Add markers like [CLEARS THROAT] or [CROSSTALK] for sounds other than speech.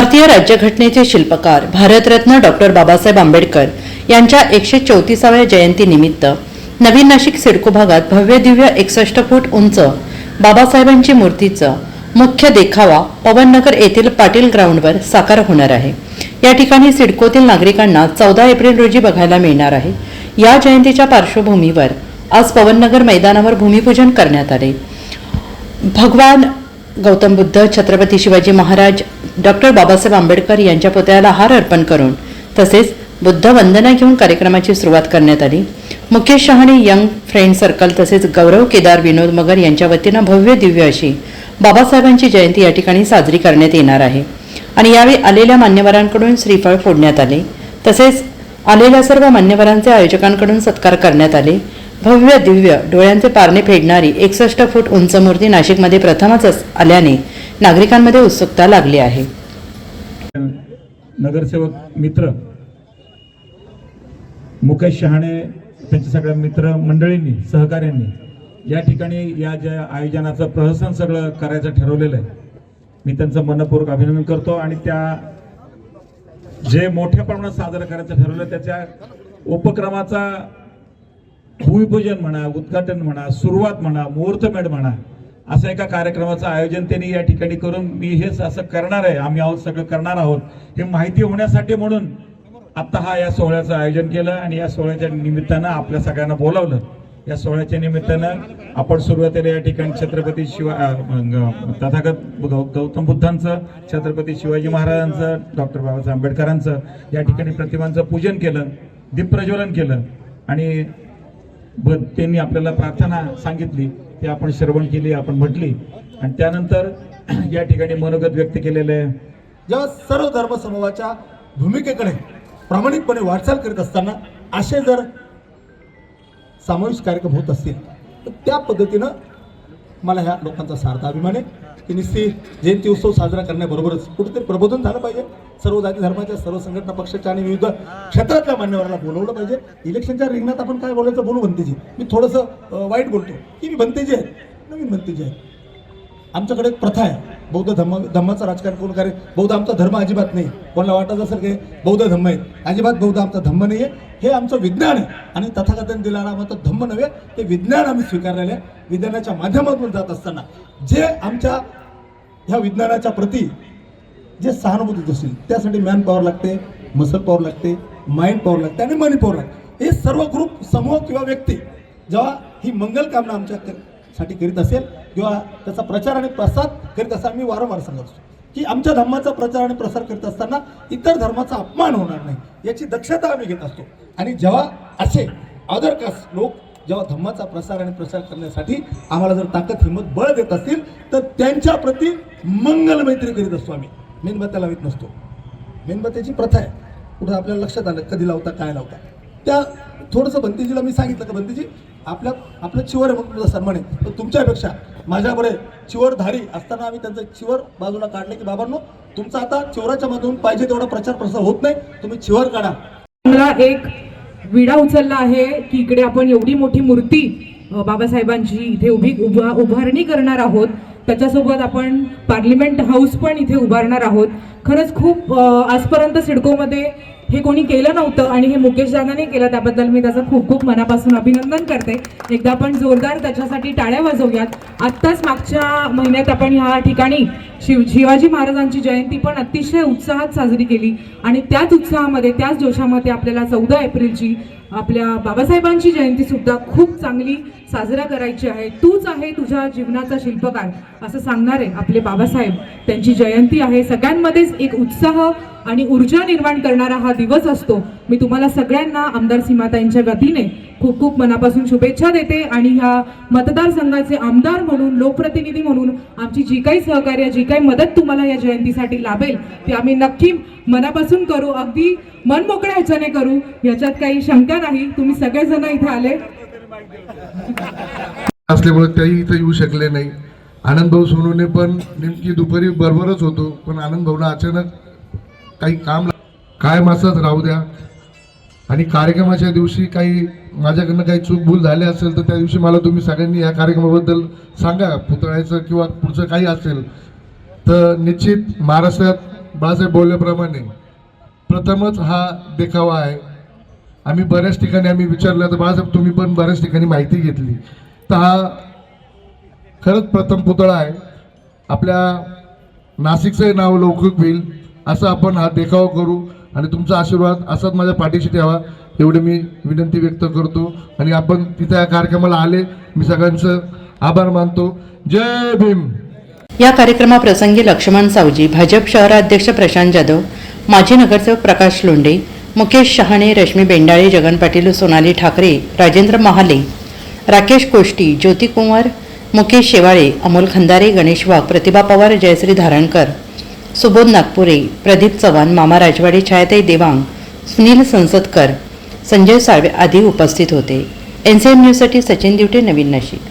भारतीय राज्यघटनेचे शिल्पकार भारतरत्न डॉक्टर बाबासाहेब आंबेडकर यांच्या एकशे चौतीसाव्या जयंतीनिमित्त नवीन नाशिक सिडको भागात भव्य दिव्य एकसष्ट फूट उंच बाबासाहेबांची मूर्तीचं मुख्य देखावा पवननगर येथील पाटील ग्राउंडवर साकार होणार आहे. या ठिकाणी सिडकोतील नागरिकांना चौदा एप्रिल रोजी बघायला मिळणार आहे. या जयंतीच्या पार्श्वभूमीवर आज पवननगर मैदानावर भूमिपूजन करण्यात आले. भगवान गौतम बुद्ध छत्रपती शिवाजी महाराज डॉक्टर बाबासाहेब आंबेडकर यांच्या पुतळ्याला हार अर्पण करून तसेच बुद्ध वंदना घेऊन कार्यक्रमाची सुरुवात करण्यात आली. Mukesh Shahane young friend circle तसेच गौरव केदार विनोद मगर यांच्या वतीनं भव्य दिव्य अशी बाबासाहेबांची जयंती या ठिकाणी साजरी करण्यात येणार आहे. आणि यावेळी आलेल्या मान्यवरांकडून श्रीफळ फोडण्यात आले. तसेच आलेल्या सर्व मान्यवरांचे आयोजकांकडून सत्कार करण्यात आले. भव्य दिव्य डोळ्यांचे पारणे फेडणारी एकसष्ट फूट उंच मूर्ती नाशिकमध्ये प्रथमच आल्याने नागरिकांमध्ये उत्सुकता लागली आहे. नगरसेवक मित्र मुकेश शहाणे त्यांच्या सगळ्या मित्र मंडळींनी सहकाऱ्यांनी या ठिकाणी या ज्या आयोजनाचं प्रहसन सगळं करायचं ठरवलेलं आहे. मी त्यांचं मनपूर्वक अभिनंदन करतो आणि त्या जे मोठ्या प्रमाणात साजरं करायचं ठरवलं त्याच्या उपक्रमाचा भूमिपूजन म्हणा उद्घाटन म्हणा सुरुवात म्हणा मुहूर्तमेढ म्हणा असं एका कार्यक्रमाचं आयोजन त्यांनी या ठिकाणी करून मी हेच असं करणार आहे. आम्ही आहोत सगळं करणार आहोत. हे माहिती होण्यासाठी म्हणून आत्ता हा या सोहळ्याचं आयोजन केलं आणि या सोहळ्याच्या निमित्तानं आपल्या सगळ्यांना बोलावलं. या सोहळ्याच्या निमित्तानं आपण सुरुवातीला या ठिकाणी छत्रपती शिवा तथागत गौतम बुद्धांचं छत्रपती शिवाजी महाराजांचं डॉक्टर बाबासाहेब आंबेडकरांचं या ठिकाणी प्रतिमांचं पूजन केलं दीपप्रज्वलन केलं आणि त्यांनी आपल्याला प्रार्थना सांगितली ती आपण श्रवण केली आपण म्हटली. आणि त्यानंतर [CLEARS THROAT] या ठिकाणी मनोगत व्यक्त केलेलं आहे. जेव्हा सर्व धर्म समूहाच्या भूमिकेकडे प्रामाणिकपणे वाटचाल करीत असताना असे जर सामावेश कार्यक्रम होत असतील तर त्या पद्धतीनं मला ह्या लोकांचा सार्थ अभिमान आहे की निश्चित जयंती उत्सव साजरा करण्याबरोबरच कुठेतरी प्रबोधन झालं पाहिजे. सर्व जाती धर्माच्या सर्व संघटना पक्षाच्या आणि विविध क्षेत्रातल्या मान्यवरांना बोलवलं पाहिजे. इलेक्शनच्या रिंगणात आपण काय बोलायचं बोलू भंतेजी? मी थोडंसं वाईट बोलतो. की मी भंतेजी आहे नवीन भंतेजी आहे आमच्याकडे एक प्रथा आहे. बौद्ध धर्म धम्माचं राजकारण कोण करे बौद्ध आमचा धर्म अजिबात नाही. कोणाला वाटत असेल की बौद्ध धम्म आहे अजिबात बौद्ध आमचा धम्म नाही आहे हे आमचं विज्ञान आहे. आणि तथाकथन दिलेला आम्हाला धम्म नव्हे ते विज्ञान आम्ही स्वीकारलेलं आहे. विज्ञानाच्या माध्यमातून जात असताना जे आमच्या ह्या विज्ञानाच्या प्रती जे सहानुभूती असतील त्यासाठी मॅन पॉवर लागते मसल पॉवर लागते माइंड पॉवर लागते आणि मनी पॉवर लागते. हे सर्व ग्रुप समूह किंवा व्यक्ती जेव्हा ही मंगल कामना आमच्या साठी करीत असेल किंवा त्याचा प्रचार आणि प्रसार करीत असताना मी वारंवार सांगत असतो की आमच्या धर्माचा प्रचार आणि प्रसार करीत असताना इतर धर्माचा अपमान होणार नाही याची दक्षता आम्ही घेत असतो. आणि जेव्हा असे अदर कास्ट लोक जेव्हा धर्माचा प्रसार आणि प्रसार करण्यासाठी आम्हाला जर ताकद हिंमत बळ देत असतील तर त्यांच्या प्रती मंगल मैत्री करीत असतो आम्ही. मेणबत्त्या लावित नसतो. मेणबत्त्याची प्रथा आहे. कुठं आपल्याला लक्षात आलं कधी लावता काय लावता. त्या थोडंसं बंतीजीला मी सांगितलं का बंतीजी? आपल्या आपलं चिवर म्हणून तुझा सन्मान आहे. पण तुमच्यापेक्षा माझ्याकडे चिवरधारी असताना आम्ही त्यांचं चिवर बाजूला काढले की बाबांनो तुमचा आता चिवराच्या मधून पाहिजे तेवढा प्रचार प्रसार होत नाही. तुम्ही चिवर काढा. मला एक विडा उचलला आहे की इकडे आपण एवढी मोठी मूर्ती बाबासाहेबांची इथे उभी उभा उभारणी करणार आहोत. त्याच्यासोबत आपण पार्लिमेंट हाऊस पण इथे उभारणार आहोत. खरंच खूप आजपर्यंत सिडकोमध्ये हे कोणी केलं नव्हतं आणि हे मुकेश दादाने केलं त्याबद्दल मी त्याचं खूप खूप मनापासून अभिनंदन करते. एकदा आपण जोरदार त्याच्यासाठी टाळ्या वाजवूयात. आत्ताच मागच्या महिन्यात आपण ह्या ठिकाणी शिव शिवाजी महाराजांची जयंती पण अतिशय उत्साहात साजरी केली. आणि त्याच उत्साहामध्ये त्याच जोशामध्ये आपल्याला चौदा एप्रिलची आपल्या बाबासाहेबांची जयंतीसुद्धा खूप चांगली साजरा करायची आहे. तूच आहे तुझ्या जीवनाचा शिल्पकार असं सांगणारे आपले बाबासाहेब. त्यांची जयंती आहे. सगळ्यांमध्येच एक उत्साह आणि ऊर्जा निर्माण करणारा हा दिवस असतो. मी तुम्हाला सगळ्यांना आमदार सीमाताईंच्या वतीने खूप खूप मनापासून शुभेच्छा देते आणि ह्या मतदारसंघाचे आमदार म्हणून लोकप्रतिनिधी म्हणून आमची जी काही सहकार्य जी काही मदत तुम्हाला या जयंतीसाठी लाभेल ती आम्ही नक्की मनापासून करू. अगदी मन मोकळ्या ह्याच्याने करू. याच्यात काही शंका नाही. तुम्ही सगळेजण इथे आले. असल्यामुळे त्याही इथं येऊ शकले नाही. आनंद भाऊ सोनूने पण नेमकी दुपारी बरोबरच होतो पण आनंद भाऊला अचानक काही काम कायम असंच राहू द्या. आणि कार्यक्रमाच्या दिवशी काही माझ्याकडनं काही चूक भूल झाली असेल तर त्या दिवशी मला तुम्ही सगळ्यांनी या कार्यक्रमाबद्दल सांगा. पुतळ्याचं किंवा पुढचं काही असेल तर निश्चित महाराष्ट्रात बाळासाहेब बोलल्याप्रमाणे प्रथमच हा देखावा आहे. आम्ही बऱ्याच ठिकाणी आम्ही विचारलं तर बाळासाहेब तुम्ही पण बऱ्याच ठिकाणी माहिती घेतली. तर हा खरंच प्रथम पुतळा आहे. आपल्या नाशिकचंही नाव लौकिक होईल. असं आपण हा देखावा करू आणि तुमचा आशीर्वाद असाच माझ्या पाठीशी ठेवा एवढी मी विनंती व्यक्त करतो. आणि आपण तिथे या कार्यक्रमाला आले मी सगळ्यांचं आभार मानतो. जय भीम! या कार्यक्रमाप्रसंगी लक्ष्मण सावजी भाजप शहराध्यक्ष प्रशांत जाधव माजी नगरसेवक प्रकाश लोंडे मुकेश शहाणे रश्मी बेंडाळे जगन पाटील सोनाली ठाकरे राजेंद्र महाले राकेश कोष्टी ज्योती कुंवर मुकेश शेवाळे अमोल खंदारे गणेश वाघ प्रतिभा पवार जयश्री धारणकर सुबोध नागपुरे प्रदीप चव्हाण मामा राजवाडे छायाताई देवांग सुनील संसदकर संजय साळवे आदी उपस्थित होते. एन सी एम न्यूजसाठी सचिन दिवटे नवीन नाशिक